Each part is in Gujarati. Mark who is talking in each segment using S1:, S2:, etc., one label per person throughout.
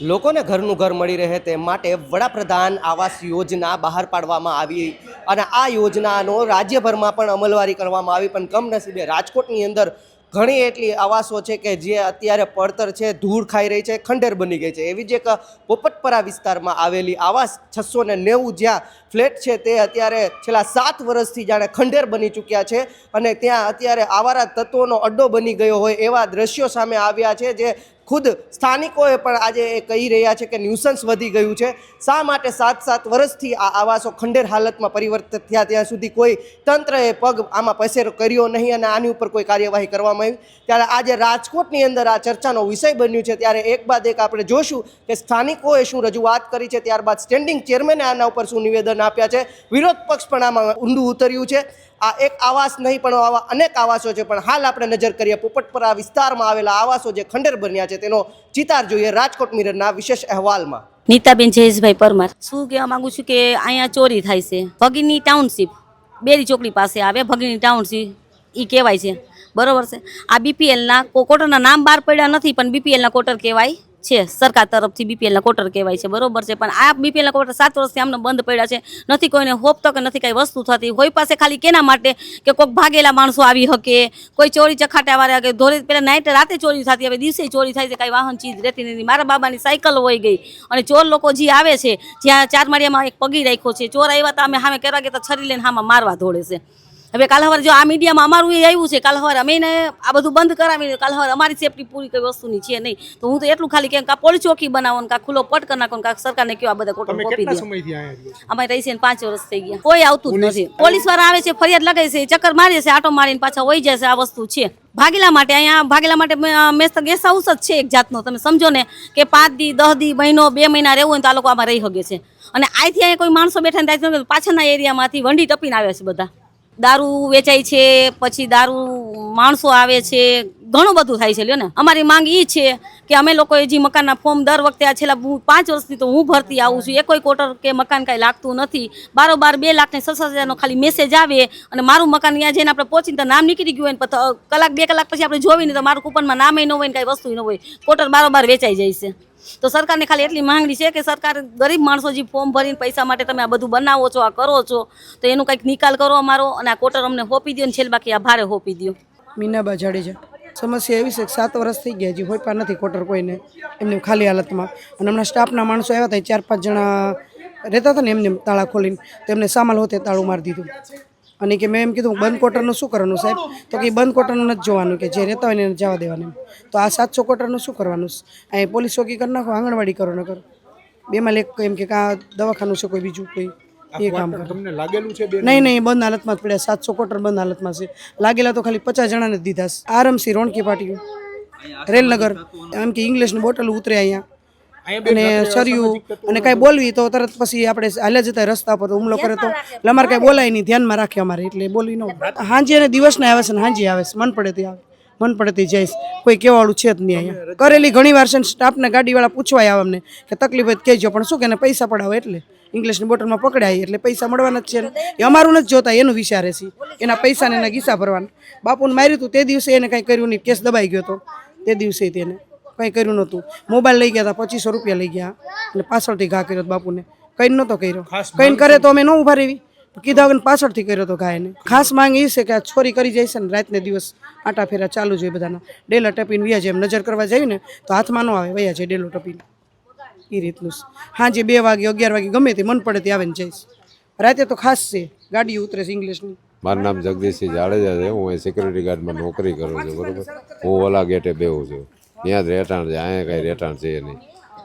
S1: લોકોને ઘરનું ઘર મળી રહે તે માટે વડાપ્રધાન આવાસ યોજના બહાર પાડવામાં આવી અને આ યોજનાનો રાજ્યભરમાં પણ અમલવારી કરવામાં આવી. પણ કમનસીબે રાજકોટની અંદર ઘણી એટલી આવાસો છે કે જે અત્યારે પડતર છે, ધૂળ ખાઈ રહી છે, ખંડેર બની ગઈ છે. એવી જ એક પોપટપરા વિસ્તારમાં આવેલી આવાસ છસો ને નેવું જ્યાં ફ્લેટ છે તે અત્યારે છેલ્લા સાત વર્ષથી જાણે ખંડેર બની ચૂક્યા છે અને ત્યાં અત્યારે આવારા તત્વોનો અડ્ડો બની ગયો હોય એવા દ્રશ્યો સામે આવ્યા છે જે ખુદ સ્થાનિકોએ પણ આજે એ કહી રહ્યા છે કે ન્યુસન્સ વધી ગયું છે. શા માટે સાત સાત વર્ષથી આ આવાસો ખંડેર હાલતમાં પરિવર્તિત થયા ત્યાં સુધી કોઈ તંત્રએ પગ આમાં પસેરો કર્યો નહીં અને આની ઉપર કોઈ કાર્યવાહી કરવામાં આવી? ત્યારે આજે રાજકોટની અંદર આ ચર્ચાનો વિષય બન્યું છે. ત્યારે એક બાદ એક આપણે જોશું કે સ્થાનિકોએ શું રજૂઆત કરી છે. ત્યારબાદ સ્ટેન્ડિંગ ચેરમેને આના ઉપર શું નિવેદન આપ્યા છે. વિરોધ પક્ષ પણ આમાં ઊંડું ઉતર્યું છે. આ એક આવાસ નહીં પણ આવા અનેક આવાસો છે. પણ હાલ આપણે નજર કરીએ પોપટપરા વિસ્તારમાં આવેલા આવાસો જે ખંડેર બન્યા છે તેનો ચિતાર જોઈએ રાજકોટ મિરરના વિશેષ અહેવાલમાં.
S2: નીતાબેન જયેશભાઈ પરમાર. શું કહેવા માંગુ છું કે અહીંયા ચોરી થાય છે. ભગીની ટાઉનશીપ બેરી ચોકડી પાસે આવે ભગીની ટાઉનશીપ એ કહેવાય છે. બરોબર છે? આ બીપીએલના કોટરના નામ બહાર પડ્યા નથી પણ બીપીએલના કોટર કહેવાય. છે, સરકાર તરફથી બીપીએલના કોટર કહેવાય છે, બરોબર છે. પણ આ બીપીએલના કોટર સાત વર્ષથી આમને બંધ પડ્યા છે. નથી કોઈને હોપ તો કે નથી કાંઈ વસ્તુ થતી. હોય પાસે ખાલી કેના માટે? કે કોઈક ભાગેલા માણસો આવી શકે કોઈ ચોરી ચખાટાવાળા કે ધોરે પહેલાં નાઇટ રાતે ચોરી થતી, હવે દિવસે ચોરી થાય છે, કાંઈ વાહન ચીજ રહેતી નથી. મારા બાબાની સાયકલ હોય ગઈ. અને ચોર લોકો જે આવે છે, જ્યાં ચાર માળિયામાં એક પગી રાખ્યો છે, ચોર આવ્યા તો અમે સામે ગયા તો છરી લઈને હામાં મારવા ધોડે છે. હવે કાલ સવારે જો આ મીડિયામાં અમારું એ આવ્યું છે કાલ સવારે અમે એને આ બધું બંધ કરાવી કાલ સવારે અમારી સેફટી પૂરી કોઈ વસ્તુની છે નહીં. તો હું તો એટલું ખાલી કેમ કાં પોલીસ ચોકી બનાવો ને કાં ખુલ્લો પટ કરી નાખો ને કાં સરકારને કયો આ બધા કોટો કોપી દે? અમારે રહી છે પાંચ વર્ષ થઈ ગયા. કોઈ આવતું જ નથી. પોલીસવાળા આવે છે ફરિયાદ લગાવે છે ચક્કર મારે છે આટો મારીને પાછા વહી જાય છે આ વસ્તુ છે. ભાગેલા માટે અહીંયા ભાગેલા માટે મેં તો ગેસ્ટ હાઉસ જ છે એક જાતનો. તમે સમજો ને કે પાંચ દી દસ દી મહિનો બે મહિના રહેવું હોય તો આ લોકો આમાં રહી શકે છે. અને અહીંથી અહીંયા કોઈ માણસો બેઠા ને પાછળના એરિયામાંથી વંડી ટપીને આવે છે બધા. દારૂ વેચાય છે પછી દારૂ માણસો આવે છે ઘણું બધું થાય છે, લ્યો ને. અમારી માંગ એ છે કે અમે લોકોએ જે મકાનના ફોર્મ દર વખતે આ છેલ્લા હું પાંચ વર્ષથી તો હું ભરતી આવું છું. એકોઈ કોટર કે મકાન કાંઈ લાગતું નથી. બારોબાર બે લાખને ને હજારનો ખાલી મેસેજ આવે અને મારું મકાન ત્યાં જઈને આપણે પહોંચીને તો નામ નીકળી ગયું હોય ને કલાક, બે કલાક પછી આપણે જોવી ને તો મારું કૂપનમાં નામે ન હોય ને કાંઈ વસ્તુ ન હોય. કોટર બારોબાર વેચાઈ જાય છે. તો સરકારને ખાલી એટલી માંગણી છે કે સરકાર ગરીબ માણસો જે ફોર્મ ભરીને પૈસા માટે તમે આ બધું બનાવો છો, આ કરો છો, તો એનું કંઈક નિકાલ કરો અમારો અને આ કોટર અમને હોપી દો ને, છેલ્લે બાકી આ ભારે હોપી દો
S3: મીનાબા જાડેજા સમસ્યા એવી છે કે સાત વર્ષ થઈ ગયા, હજી પણ નથી કોટર કોઈને એમને ખાલી હાલતમાં. અને હમણાં સ્ટાફના માણસો આવ્યા હતા ચાર પાંચ જણા રહેતા હતા ને એમને તાળા ખોલીને, તો એમને સામાલ હોતે તાળું મારી દીધું. અને કે મેં એમ કીધું, બંધ કોટરનું શું કરવાનું સાહેબ? તો કે બંધ કોટરનું નથી જોવાનું, કે જે રહેતા હોય એને જવા દેવાનું તો આ સાતસો કોટરનું શું કરવાનું? અહીં પોલીસ ચોકી કરી નાખો, આંગણવાડી કરો ન કરો બેમાં લેખ એમ કે કાં દવાખાનું છે કોઈ બીજું કોઈ? એ કામ કરો.
S4: તમને લાગેલું છે
S3: નહીં નહીં બંધ હાલતમાં જ પડ્યા સાતસો કોટર બંધ હાલતમાં છે. લાગેલા તો ખાલી પચાસ જણાને જ દીધા છે. આરમસી રોણકી પાટી રેલનગર એમ કે ઇંગ્લિશની બોટલ ઉતરે અહીંયા. અને સરિયું અને કાંઈ બોલવી તો તરત પછી આપણે હાલ્યા જતા રસ્તા પર હુમલો કરે તો એટલે અમારે કાંઈ બોલાય નહીં. ધ્યાનમાં રાખે અમારે એટલે બોલી ન હાંજી અને દિવસના આવે છે ને હાંજી આવે છે. મન પડે તે આવે મન પડતી જઈશ. કોઈ કહેવાળું છે જ નહીં અહીંયા. કરેલી ઘણી વાર છે ને સ્ટાફને ગાડીવાળા પૂછવાય આવે અમને કે તકલીફ હોય કહેજો પણ શું કે પૈસા પડાવો એટલે? ઇંગ્લિશની બોટલમાં પકડાય એટલે પૈસા મળવાના જ છે ને. એ અમારું નથી જોતા એનું વિચારે છે. એના પૈસાને એના ગીસા ભરવાના. બાપુને માર્યું હતું તે દિવસે એને કાંઈ કર્યું નહીં કેસ દબાઈ ગયો હતો તે દિવસે તેને કંઈ કર્યું નહોતું. મોબાઈલ લઈ ગયા હતા પચીસો રૂપિયા લઈ ગયા. અને પાછળથી ઘા કર્યો બાપુને. કંઈ નહોતો કર્યો. કંઈ કરે તો અમે ન ઊભા રહેવી. કીધા વગર પાછળથી કર્યો હતો એને ખાસ માંગ એ છે કે આ છોરી કરી જાય છે ને, રાતને દિવસ આટા ફેરા ચાલુ જોઈએ બધાના. ડેલા ટપીને વ્યા જાય એમ નજર કરવા જાય ને, તો હાથમાં ન આવે, વયા જાય ડેલો ટપીને. એ રીતનું. હાંજે બે વાગે, અગિયાર વાગે ગમે તે મન પડે તે આવે ને જઈશ રાતે તો ખાસ છે ગાડી ઉતરે છે ઇંગ્લિશની
S5: મારું નામ જગદીશસિંહ જાડેજા છે, હું સિક્યુરિટી ગાર્ડમાં નોકરી કરું છું, બરાબર? હું ઓલા ગેટે બેહું છું. ત્યાં જ રહેઠાણ છે, અહીંયા કાંઈ રહેઠાણ છે નહીં.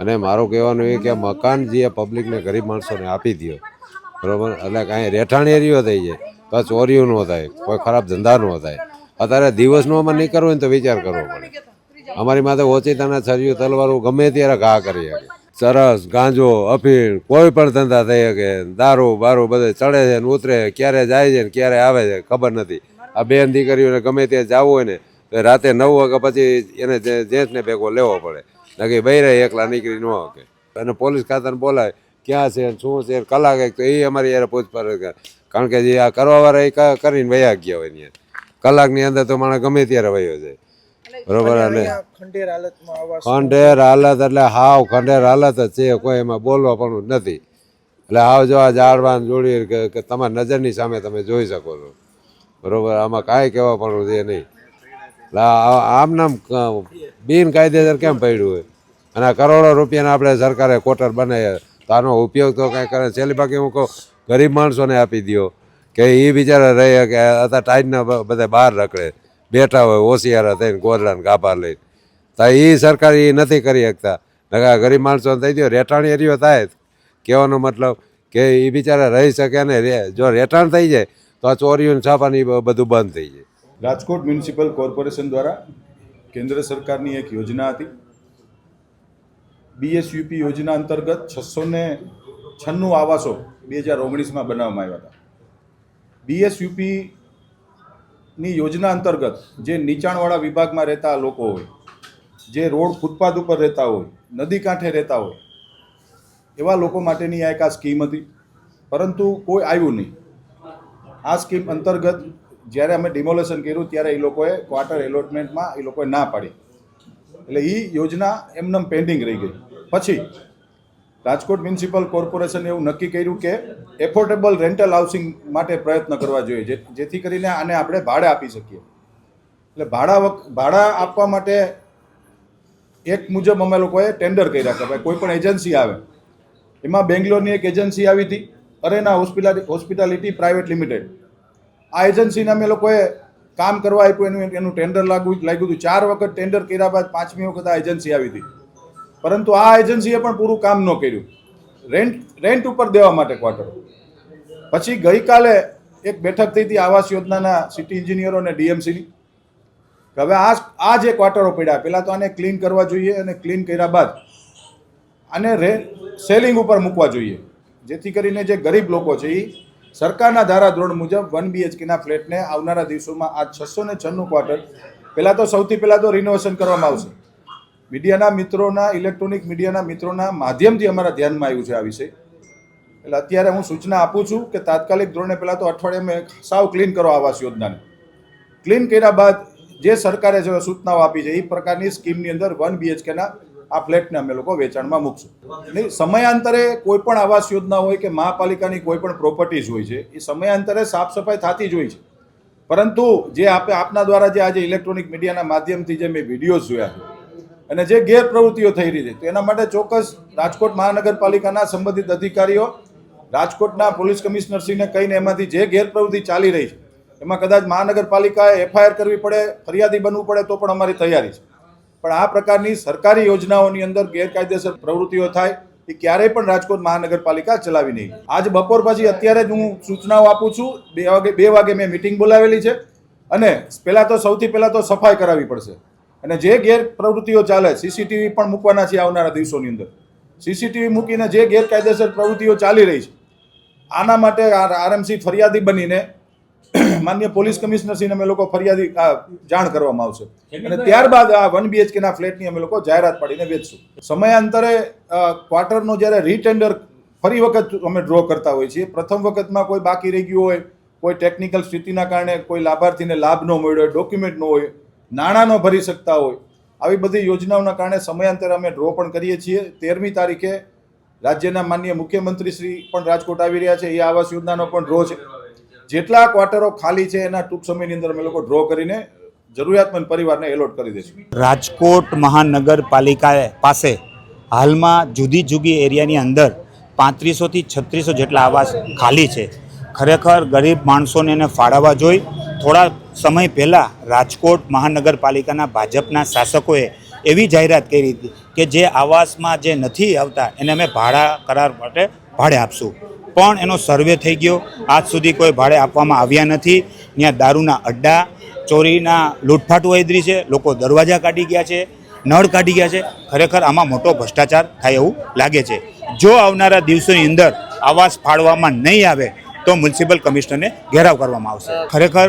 S5: અને મારું કહેવાનું એ કે મકાન જે પબ્લિકને ગરીબ માણસોને આપી દો બરાબર? એટલે કાંઈ રહેઠાણ એરિયો થઈ જાય. તો ચોરીઓ ન થાય, કોઈ ખરાબ ધંધા ન થાય. અત્યારે દિવસનો અમે નહીં કરવો ને તો વિચાર કરવો પડે. અમારી માથે ઓચિતાના છરીઓ, તલવારો ગમે ત્યારે ઘા કરી શકે. સરસ, ગાંજો, અફીણ, કોઈ પણ ધંધા થઈ શકે. દારૂ, બારૂ બધે ચડે છે ને ઉતરે ક્યારે જાય છે ને ક્યારે આવે છે ખબર નથી. આ બેન દીકરીઓને ગમે ત્યાં જવું હોય ને, તો રાતે નવ વાગ્યા પછી એને જે- જેન્ટ્સને ભેગો લેવો પડે. નક્કી બૈરે એકલા નીકળી ન શકે. અને પોલીસ ખાતાને બોલાય. ક્યાં છે ને શું છે કલાક એક તો એ અમારી યાર પૂછપરછ કરે કારણ કે જે આ કરવાવાળા એ કરીને વયા ગયા હોય ત્યાં કલાકની અંદર તો માણસ ગમે ત્યારે વયો જાય. બરોબર અને
S4: ખંડેર
S5: હાલત એટલે હાવ ખંડેર હાલત જ છે કોઈ એમાં બોલવા પણ નથી. એટલે હાવ જો આ ઝાડવાન જોડી કે તમારી નજરની સામે તમે જોઈ શકો છો. બરોબર આમાં કાંઈ કહેવા પણ છે નહીં. એટલે આમ નામ બિનકાયદેસર કેમ પડ્યું હોય? અને આ કરોડો રૂપિયાના આપણે સરકારે કોટર બનાવ્યા. તો આનો ઉપયોગ તો કાંઈ કરે. છેલ્લી બાકી હું કહું, ગરીબ માણસોને આપી દ્યો. કે એ બિચારા રહે કે અત્યારે ટાઈટના બધા બહાર રખડે. બેઠા હોય હોશિયારા થઈને ગોદડાને ગાભા લઈને. તો એ સરકાર એ નથી કરી શકતા. નકા ગરીબ માણસોને થઈ ગયો રેટાણ એરિયો થાય. કહેવાનો મતલબ કે એ બિચારા રહી શકે ને જો રેટાણ થઈ જાય, તો આ ચોરીઓને છાપાની બધું બંધ થઈ જાય.
S6: રાજકોટ મ્યુનિસિપલ કોર્પોરેશન દ્વારા કેન્દ્ર સરકારની એક યોજના હતી. બીએસયુપી યોજના અંતર્ગત છસો ને છન્નું આવાસો બે હજાર ઓગણીસમાં બનાવવામાં આવ્યા હતા. બીએસયુપીની યોજના અંતર્ગત જે નીચાણવાળા વિભાગમાં રહેતા લોકો હોય, જે રોડ ફૂટપાથ ઉપર રહેતા હોય, નદી કાંઠે રહેતા હોય, એવા લોકો માટેની આ એક આ સ્કીમ હતી. પરંતુ કોઈ આવ્યું નહીં. આ સ્કીમ અંતર્ગત જ્યારે અમે ડિમોલેશન કર્યું ત્યારે એ લોકોએ ક્વાર્ટર એલોટમેન્ટમાં એ લોકોએ ના પાડી. એટલે એ યોજના એમનેમ પેન્ડિંગ રહી ગઈ. પછી રાજકોટ મ્યુનિસિપલ કોર્પોરેશને એવું નક્કી કર્યું કે એફોર્ડેબલ રેન્ટલ હાઉસિંગ માટે પ્રયત્ન કરવા જોઈએ જેથી કરીને આને આપણે ભાડે આપી શકીએ. એટલે ભાડા ભાડા આપવા માટે એક મુજબ અમે લોકોએ ટેન્ડર કર્યા કે ભાઈ કોઈ પણ એજન્સી આવે. એમાં બેંગ્લોરની એક એજન્સી આવી હતી, Arena hospitality hospitality private limited. આ એજન્સીને અમે લોકોએ કામ કરવા આપ્યું, એનું એનું ટેન્ડર લાગુ લાગ્યું હતું. ચાર વખત ટેન્ડર કર્યા બાદ પાંચમી વખત આ એજન્સી આવી હતી. પરંતુ આ એજન્સીએ પણ પૂરું કામ ન કર્યું. રેન્ટ રેન્ટ ઉપર દેવા માટે ક્વાર્ટરો પછી ગઈકાલે એક બેઠક થઈ હતી આવાસ યોજનાના સિટી એન્જિનિયરો અને ડીએમસીની હવે આ આ જે ક્વાર્ટરો પડ્યા પહેલાં તો આને ક્લીન કરવા જોઈએ અને ક્લીન કર્યા બાદ આને રે સેલિંગ ઉપર મૂકવા જોઈએ. જેથી કરીને જે ગરીબ લોકો છે એ સરકારના ધારાધોરણ મુજબ વન બીએચકેના ફ્લેટને આવનારા દિવસોમાં આ છસો ને છન્નું ક્વાર્ટર પહેલાં તો સૌથી પહેલાં તો રિનોવેશન કરવામાં આવશે. મીડિયાના મિત્રોના, ઇલેક્ટ્રોનિક મીડિયાના મિત્રોના માધ્યમથી અમારા ધ્યાનમાં આવ્યું છે આ વિષય. એટલે અત્યારે હું સૂચના આપું છું કે તાત્કાલિક ધોરણે પહેલાં તો અઠવાડિયામાં સાવ ક્લીન કરો આવાસ યોજનાને. ક્લીન કર્યા બાદ જે સરકારે જે સૂચનાઓ આપી છે, એ પ્રકારની સ્કીમની અંદર વન બીએચકેના આ ફ્લેટને અમે લોકો વેચાણમાં મૂકશું. નહીં સમયાંતરે કોઈ પણ આવાસ યોજના હોય કે મહાપાલિકાની કોઈ પણ પ્રોપર્ટીઝ હોય છે, એ સમયાંતરે સાફ સફાઈ થતી જ હોય છે. પરંતુ જે આપે, આપના દ્વારા જે આજે ઇલેક્ટ્રોનિક મીડિયાના માધ્યમથી જે મેં વિડીયોઝ જોયા છે અને જે ગેરપ્રવૃત્તિઓ થઈ રહી છે, તો એના માટે ચોક્કસ રાજકોટ મહાનગરપાલિકાના સંબંધિત અધિકારીઓ, રાજકોટના પોલીસ કમિશનરશ્રીને કહીને એમાંથી જે ગેરપ્રવૃત્તિ ચાલી રહી છે, એમાં કદાચ મહાનગરપાલિકાએ એફઆઈઆર કરવી પડે, ફરિયાદી બનવું પડે, તો પણ અમારી તૈયારી છે. પણ આ પ્રકારની સરકારી યોજનાઓની અંદર ગેરકાયદેસર પ્રવૃત્તિઓ થાય, એ ક્યારેય પણ રાજકોટ મહાનગરપાલિકા ચલાવી નહીં. આજ બપોર પછી અત્યારે જ હું સૂચનાઓ આપું છું, બે વાગે બે વાગે મેં મિટિંગ બોલાવેલી છે, અને પહેલાં તો સૌથી પહેલાં તો સફાઈ કરાવવી પડશે. અને જે ગેર પ્રવૃત્તિઓ ચાલે સીસીટીવી પણ મૂકવાના છે આવનારા દિવસોની અંદર. સીસીટીવી મૂકીને જે ગેરકાયદેસર પ્રવૃત્તિઓ ચાલી રહી છે આના માટે આરએમસી ફરિયાદી બનીને માન્ય પોલીસ કમિશનરશ્રીને અમે લોકો ફરિયાદી જાણ કરવામાં આવશે. અને ત્યારબાદ આ વન બીએચકેના ફ્લેટની અમે લોકો જાહેરાત પાડીને વેચશું. સમયાંતરે ક્વાર્ટરનો જ્યારે રીટેન્ડર ફરી વખત અમે ડ્રો કરતા હોઈએ છીએ. પ્રથમ વખતમાં કોઈ બાકી રહી ગયું હોય કોઈ ટેકનિકલ સ્થિતિના કારણે કોઈ લાભાર્થીને લાભ ન મળ્યો હોય ડોક્યુમેન્ટ ન હોય નાણાં ન ભરી શકતા હોય. આવી બધી યોજનાઓના કારણે સમયાંતરે અમે ડ્રો પણ કરીએ છીએ. તેરમી તારીખે રાજ્યના માન્ય મુખ્યમંત્રી શ્રી પણ રાજકોટ આવી રહ્યા છે. એ આવાસ યોજનાનો પણ ડ્રો છે. જેટલા ક્વાર્ટરો ખાલી છે એના ટૂંક સમયની અંદર અમે લોકો ડ્રો કરીને જરૂરિયાતમંદ પરિવારને એલોટ કરી દઈશું.
S7: રાજકોટ મહાનગરપાલિકા પાસે હાલમાં જુદી જુદી એરિયાની અંદર પાંત્રીસોથી છત્રીસો જેટલા આવાસ ખાલી છે. ખરેખર ગરીબ માણસોને એને ફાળવવા જોઈ થોડા સમય પહેલાં રાજકોટ મહાનગરપાલિકાના ભાજપના શાસકોએ એવી જાહેરાત કરી હતી કે જે આવાસમાં જે નથી આવતા એને અમે ભાડા કરાર માટે ભાડે આપશું. પણ એનો સર્વે થઈ ગયો. આજ સુધી કોઈ ભાડે આપવામાં આવ્યા નથી. ત્યાં દારૂના અડ્ડા, ચોરીના લૂંટફાટ વૈદરી છે. લોકો દરવાજા કાઢી ગયા છે. નળ કાઢી ગયા છે. ખરેખર આમાં મોટો ભ્રષ્ટાચાર થાય એવું લાગે છે. જો આવનારા દિવસોની અંદર આવાસ ફાળવામાં નહીં આવે, તો મ્યુનિસિપલ કમિશનરને ઘેરાવ કરવામાં આવશે. ખરેખર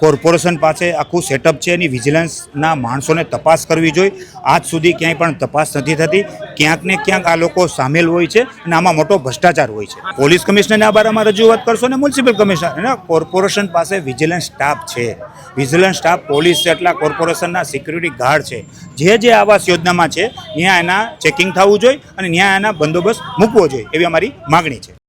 S7: કોર્પોરેશન પાસે આખું સેટઅપ છે એની વિજિલન્સના માણસોને તપાસ કરવી જોઈએ. આજ સુધી ક્યાંય પણ તપાસ નથી થતી. ક્યાંક ને ક્યાંક આ લોકો સામેલ હોય છે અને આમાં મોટો ભ્રષ્ટાચાર હોય છે. પોલીસ કમિશનરને આ બારામાં રજૂઆત કરશો ને મ્યુનિસિપલ કમિશનર? અને કોર્પોરેશન પાસે વિજિલન્સ સ્ટાફ છે. વિજિલન્સ સ્ટાફ પોલીસ જેટલા કોર્પોરેશનના સિક્યુરિટી ગાર્ડ છે. જે જે આવાસ યોજનામાં છે ત્યાં એના ચેકિંગ થવું જોઈએ અને ત્યાં એના બંદોબસ્ત મૂકવો જોઈએ એવી અમારી માગણી છે.